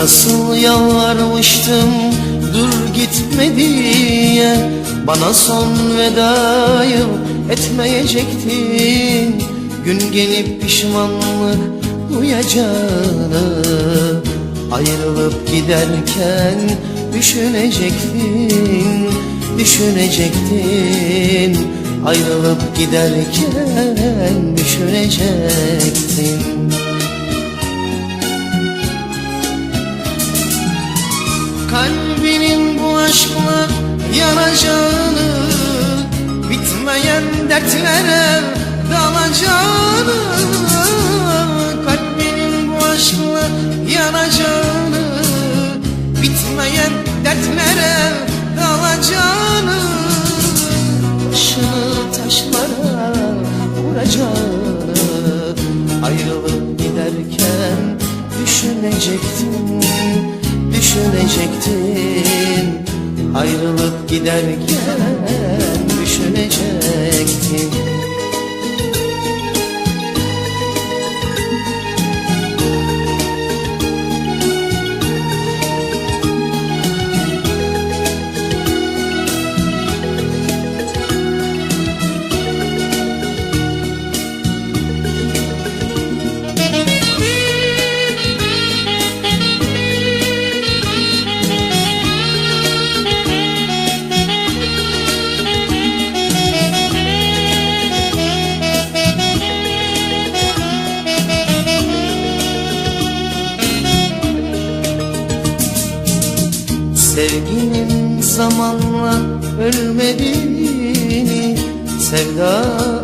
Nasıl yalvarmıştım dur gitme diye. Bana son vedayı etmeyecektin. Gün gelip pişmanlık duyacağını Ayrılıp giderken düşünecektin Düşünecektin. Ayrılıp giderken düşünecektin Kalbinin bu aşkla yanacağını Bitmeyen dertlere dalacağını Kalbinin bu aşkla yanacağını Bitmeyen dertlere dalacağını Başını taşlara vuracağını Ayrılıp giderken düşünecektin Düşünecektin. Ayrılıp giderken Sevginin zamanla ölmediğini Sevda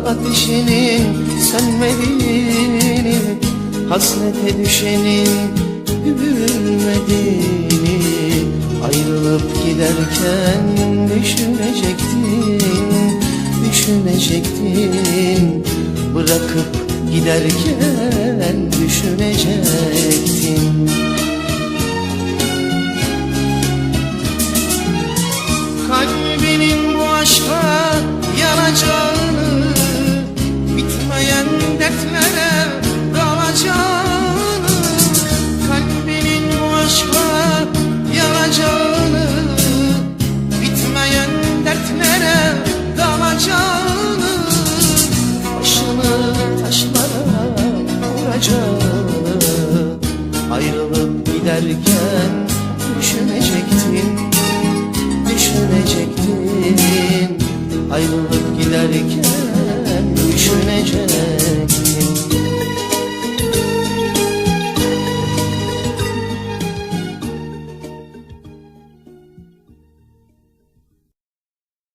ateşinin sönmediğini Hasrete düşenin gülmediğini Ayrılıp giderken düşünecektin Düşünecektin. Bırakıp giderken düşünecektin dertlere dalacağını Kalbinin bu aşka yanacağını Bitmeyen dertlere dalacağını Başını taşlara vuracağını Ayrılıp giderken düşünecektin düşünecektin Ayrılıp giderken düşünecektin